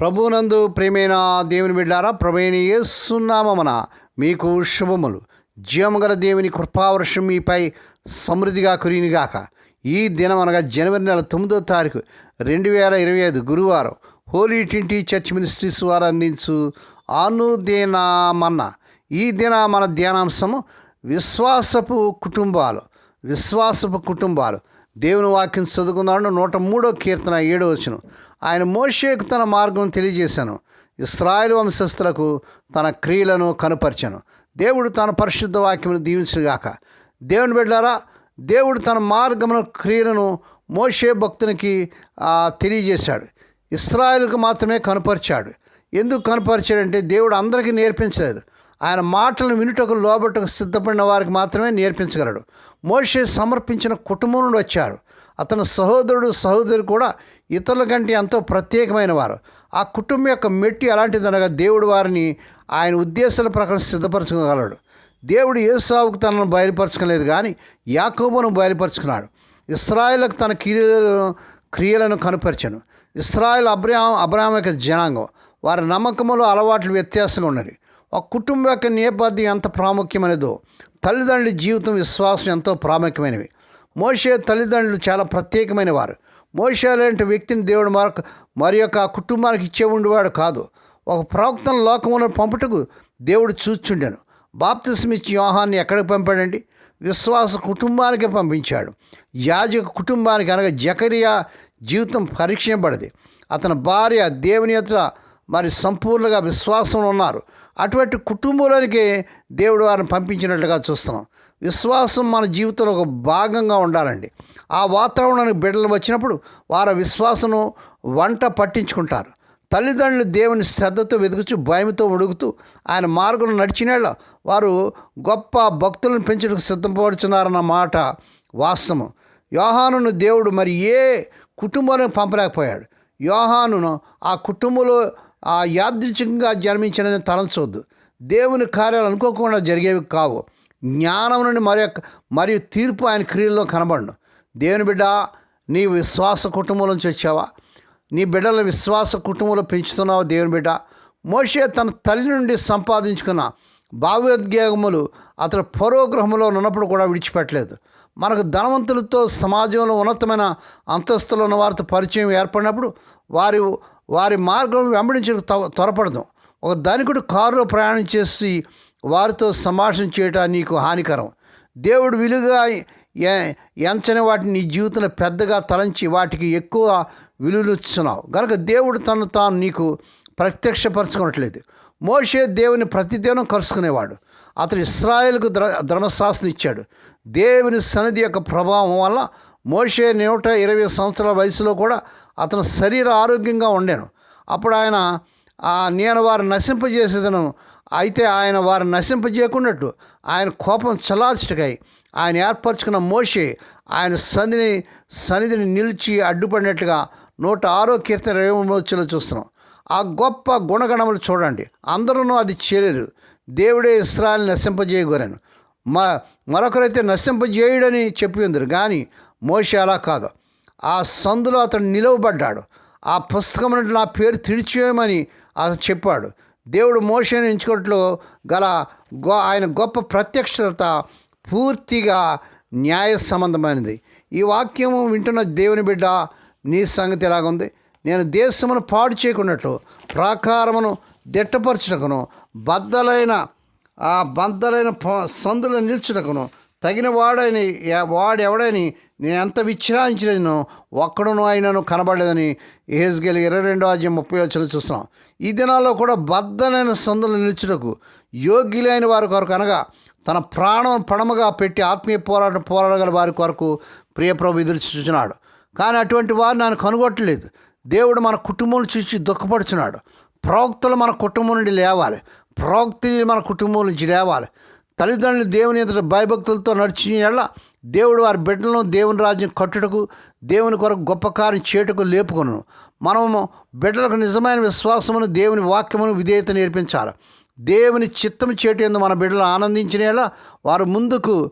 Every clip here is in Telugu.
ప్రభునందు ప్రేమైన దేవుని బిడ్డారా ప్రభైన ఏసున్నామన మీకు శుభములు. జీవముగల దేవుని కృపావర్షం మీపై సమృద్ధిగా కురినిగాక ఈ దినం అనగా జనవరి నెల తొమ్మిదో తారీఖు రెండు వేల ఇరవై ఐదు గురువారం హోలీ ట్వంటీ చర్చ్ మినిస్ట్రీస్ వారు అందించు అనుదేనామన్న. ఈ దిన మన ధ్యానాంశము విశ్వాసపు కుటుంబాలు విశ్వాసపు కుటుంబాలు దేవుని వాక్యం చదువుకున్నాడు నూట మూడో కీర్తన ఏడో వచ్చును ఆయన మోషేకు తన మార్గం తెలియజేశాను. ఇస్రాయల్ వంశస్థులకు తన క్రియలను కనుపరిచాను. దేవుడు తన పరిశుద్ధ వాక్యమును దీవించుగాక దేవుని బిడ్డారా దేవుడు తన మార్గమును క్రియలను మోషే భక్తునికి తెలియజేశాడు. ఇస్రాయల్కు మాత్రమే కనుపరిచాడు. ఎందుకు కనపరిచాడంటే దేవుడు అందరికీ నేర్పించలేదు. ఆయన మాటలను వినుటకు లోబట్టకు సిద్ధపడిన వారికి మాత్రమే నేర్పించగలడు. మోషే సమర్పించిన కుటుంబం నుండి వచ్చాడు. అతను సహోదరుడు సహోదరు కూడా ఇతరుల కంటే ఎంతో ప్రత్యేకమైన వారు. ఆ కుటుంబం యొక్క మెట్టి అలాంటిదనగా దేవుడు వారిని ఆయన ఉద్దేశాల ప్రకారం సిద్ధపరచుకోగలడు. దేవుడు ఏసావుకు తనను బయలుపరచుకోలేదు కానీ యాకోబును బయలుపరుచుకున్నాడు. ఇస్రాయేల్కు తన క్రియలను క్రియలను కనుపరిచాను ఇస్రాయేల్ అబ్రాహం అబ్రహాం యొక్క జనాంగం. వారి నమ్మకములు అలవాట్లు వ్యత్యాసంగా ఉన్నది ఒక కుటుంబం యొక్క నేపథ్యం ఎంత ప్రాముఖ్యమైనదో తల్లిదండ్రుల జీవితం విశ్వాసం ఎంతో ప్రాముఖ్యమైనవి. మోషే తల్లిదండ్రులు చాలా ప్రత్యేకమైన వారు. మోషే లాంటి వ్యక్తిని దేవుడు మరొక మరి యొక్క ఆ కుటుంబానికి ఇచ్చే ఉండేవాడు కాదు. ఒక ప్రవక్తన లోకంలో పంపుటకు దేవుడు చూచుండాను. బాప్తిస్మిచ్చి యోహాన్ని ఎక్కడికి పంపాడండి? విశ్వాస కుటుంబానికి పంపించాడు. యాజక కుటుంబానికి అనగా జకరియా జీవితం పరీక్షించబడింది అతని భార్య దేవుని ఎదుట మరి సంపూర్ణంగా విశ్వాసం ఉన్నారు. అటువంటి కుటుంబంలోనికి దేవుడు వారిని పంపించినట్లుగా చూస్తున్నాం. విశ్వాసం మన జీవితంలో ఒక భాగంగా ఉండాలండి. ఆ వాతావరణానికి బిడ్డలు వచ్చినప్పుడు వారి విశ్వాసం వంట పట్టించుకుంటారు. తల్లిదండ్రులు దేవుని శ్రద్ధతో వెతుకుచు భయంతో ఉడుగుతూ ఆయన మార్గంలో నడిచినేళ్ళ వారు గొప్ప భక్తులను పెంచడానికి సిద్ధపడుచున్నారన్న మాట వాస్తవం. యోహానును దేవుడు మరి ఏ కుటుంబానికి పంపలేకపోయాడు? యోహానును ఆ కుటుంబంలో ఆ యాదృచ్ఛికంగా జన్మించినని తలంచవద్దు దేవుని కార్యాలు అనుకోకుండా జరిగేవి కావు. జ్ఞానం నుండి మరి మరియు తీర్పు ఆయన క్రియల్లో కనబడను. దేవుని బిడ్డ నీ విశ్వాస కుటుంబం నుంచి వచ్చావా? నీ బిడ్డల విశ్వాస కుటుంబంలో పెంచుతున్నావా దేవుని బిడ్డ? మోషే తన తల్లి నుండి సంపాదించుకున్న భావోద్వేగములు అతడు పరోగ్రహంలో ఉన్నప్పుడు కూడా విడిచిపెట్టలేదు. మనకు ధనవంతులతో సమాజంలో ఉన్నతమైన అంతస్తులో ఉన్న వారితో పరిచయం ఏర్పడినప్పుడు వారి వారి మార్గం వెంబడించడానికి త్వ- త్వరపడదాం. ఒక ధనికుడు కారులో ప్రయాణం చేసి వారితో సంభాషణ చేయటం నీకు హానికరం. దేవుడు విలువగా ఎంచని వాటిని నీ జీవితంలో పెద్దగా తలంచి వాటికి ఎక్కువ విలువనిస్తున్నావు కనుక దేవుడు తను తాను నీకు ప్రత్యక్షపరచుకోవట్లేదు మోషే దేవుని ప్రతిదినం కలుసుకునేవాడు. అతడు ఇస్రాయేల్కు ద్ర ధర్మశాస్త్రం ఇచ్చాడు. దేవుని సన్నిధి యొక్క ప్రభావం వల్ల మోషే నూట ఇరవై సంవత్సరాల వయసులో కూడా అతను శరీర ఆరోగ్యంగా ఉండాను. అప్పుడు ఆయన నేను వారు నశింపజేసేదను. అయితే ఆయన వారు నశింపజేయకున్నట్టు ఆయన కోపం చలార్చుటకై ఆయన ఏర్పరచుకున్న మోషే ఆయన సన్నిధిని సన్నిధిని నిలిచి అడ్డుపడినట్లుగా నూట ఆరో కీర్తన ఇరవై మూడు చూస్తున్నాం. ఆ గొప్ప గుణగణములు చూడండి. అందరూ అది చేయలేరు. దేవుడే ఇస్రాయల్ని నశింపజేయగోరాను. మా మరొకరైతే నశింపజేయుడని చెప్పి ఉందరు. కానీ మోషే అలా కాదు. ఆ సందులో అతడు నిలవబడ్డాడు. ఆ పుస్తకం నుండి నా పేరు తిడిచేయమని అతను చెప్పాడు. దేవుడు మోషను ఎంచుకోవట్లో గల గో ఆయన గొప్ప ప్రత్యక్షత పూర్తిగా న్యాయ సంబంధమైనది ఈ వాక్యము వింటున్న దేవుని బిడ్డ నీ సంగతి ఎలాగుంది? నేను దేశమును పాడు చేయకున్నట్లు ప్రాకారమును దిట్టపరచుటకును బద్దలైన ఆ బద్దలైన సందులో నిల్చుటకును తగిన వాడని వాడెవడని నేను ఎంత విశ్రాంచినను ఒక్కడను అయినను కనబడలేదని ఏహెజ్గేల్ ఇరవై రెండో అధ్యాయం ముప్పై వచ్చిన చూస్తున్నాం. ఈ దినాల్లో కూడా బద్దలైన సందులు నిలుచుటకు యోగ్యులైన వారి కొరకు అనగా తన ప్రాణం పడమగా పెట్టి ఆత్మీయ పోరాటం పోరాడగల వారి కొరకు ప్రియప్రభు ఎదురు చూస్తున్నాడు కానీ అటువంటి వారు నన్ను కనుగొట్టలేదు. దేవుడు మన కుటుంబం చూసి దుఃఖపడుచున్నాడు. ప్రవక్తలు మన కుటుంబం నుండి లేవాలి. ప్రవక్తలు మన కుటుంబం నుంచి లేవాలి. తల్లిదండ్రులు దేవుని ఎదుట భయభక్తులతో నడిచిన దేవుడు వారి బిడ్డలను దేవుని రాజ్యం కట్టుటకు దేవుని కొరకు గొప్ప కార్యం చేయుటకు లేపుకొను. మనము బిడ్డలకు నిజమైన విశ్వాసమును దేవుని వాక్యమును విధేయత నేర్పించాలి. దేవుని చిత్తం చేటేందు మన బిడ్డలు ఆనందించిన వారు ముందుకు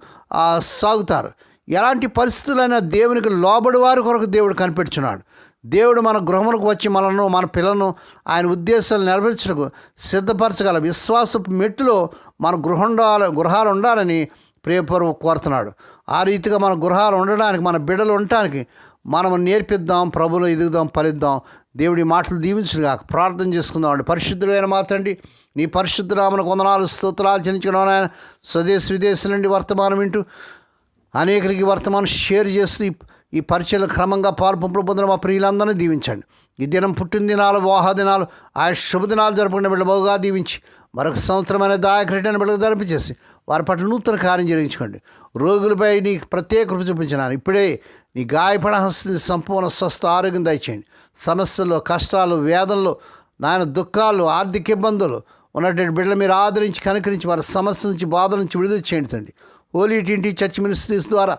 సాగుతారు. ఎలాంటి పరిస్థితులైనా దేవునికి లోబడి వారి కొరకు దేవుడు కనిపెడుచున్నాడు. దేవుడు మన గృహములకు వచ్చి మనను మన పిల్లలను ఆయన ఉద్దేశాలు నెరవేర్చడానికి సిద్ధపరచగల విశ్వాసపు మెట్టులో మన గృహండాల గృహాలు ఉండాలని ప్రియపూర్వ కోరుతున్నాడు. ఆ రీతిగా మన గృహాలు ఉండడానికి మన బిడ్డలు ఉండటానికి మనం నేర్పిద్దాం ప్రభులు ఎదుగుదాం ఫలిద్దాం దేవుడి మాటలు దీవించుగా ప్రార్థన చేసుకుందాం అండి. పరిశుద్ధులైన మాత్రండి నీ పరిశుద్ధ కొందనాలు స్తోత్రాలు చెల్లించడం ఆయన స్వదేశ విదేశాల నుండి వర్తమానం వింటూ అనేకులకి వర్తమానం షేర్ చేస్తూ ఈ- పరిచయలు క్రమంగా పాల్పంపులు పొందిన మా ప్రియులందరినీ దీవించండి. ఈ దినం పుట్టిన దినాలు ఆయా శుభదినాలు జరుపుకునే బిడ్డ బాగుగా దీవించి మరొక సంవత్సరమైన దాయకరెడ్డిని బిడ్డకు జరిపించేసి వారి పట్ల నూతన కార్యం జరిగించుకోండి. రోగులపై నీ ప్రత్యేక కృప చూపించినాను. ఇప్పుడే నీ గాయపడ హస్తి సంపూర్ణ స్వస్థ ఆరోగ్యం దయచేయండి. సమస్యలు కష్టాలు వేదనలు నాయన దుఃఖాలు ఆర్థిక ఇబ్బందులు ఉన్నటువంటి బిడ్డలు మీరు ఆదరించి కనుకరించి వారి సమస్య నుంచి బాధ నుంచి విడుదల చేయండి తండ్రి. హోలీ టింటి చర్చ్ మినిస్ట్రీస్ ద్వారా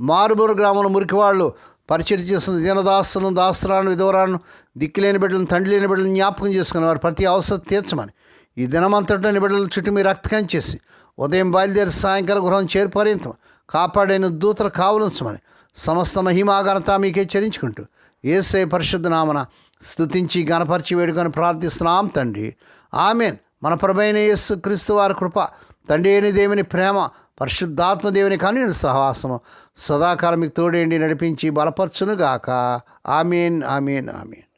మారుమూరు గ్రామంలో మురికి వాళ్ళు పరిచయం చేస్తున్న దీనదాస్తులను దాస్తురాలను విధవరాను దిక్కులేని బిడ్డలను తండ్రి లేని బిడ్డలను జ్ఞాపకం చేసుకుని వారు ప్రతి అవసరం తీర్చమని. ఈ దినమంతటిని బిడ్డల చుట్టూ మీరు రక్తకం చేసి ఉదయం బయలుదేరి సాయంకాలం గృహం చేరుపర్యంతం కాపాడైన దూతలు కావలించమని సమస్త మహిమాఘనత మీకే చరించుకుంటూ ఏసై పరిశుద్ధ నామన స్థుతించి గణపరిచి వేడుకొని ప్రార్థిస్తున్నాం తండ్రి. ఆమెన్. మన ప్రభైన యేసు క్రీస్తు వారి కృప తండ్రి అయిన దేవుని ప్రేమ పరిశుద్ధాత్మదేవుని కానీ సహవాసము. సదాకాలం మీకు తోడేండి నడిపించి బలపరచునుగాక. Amen amen amen.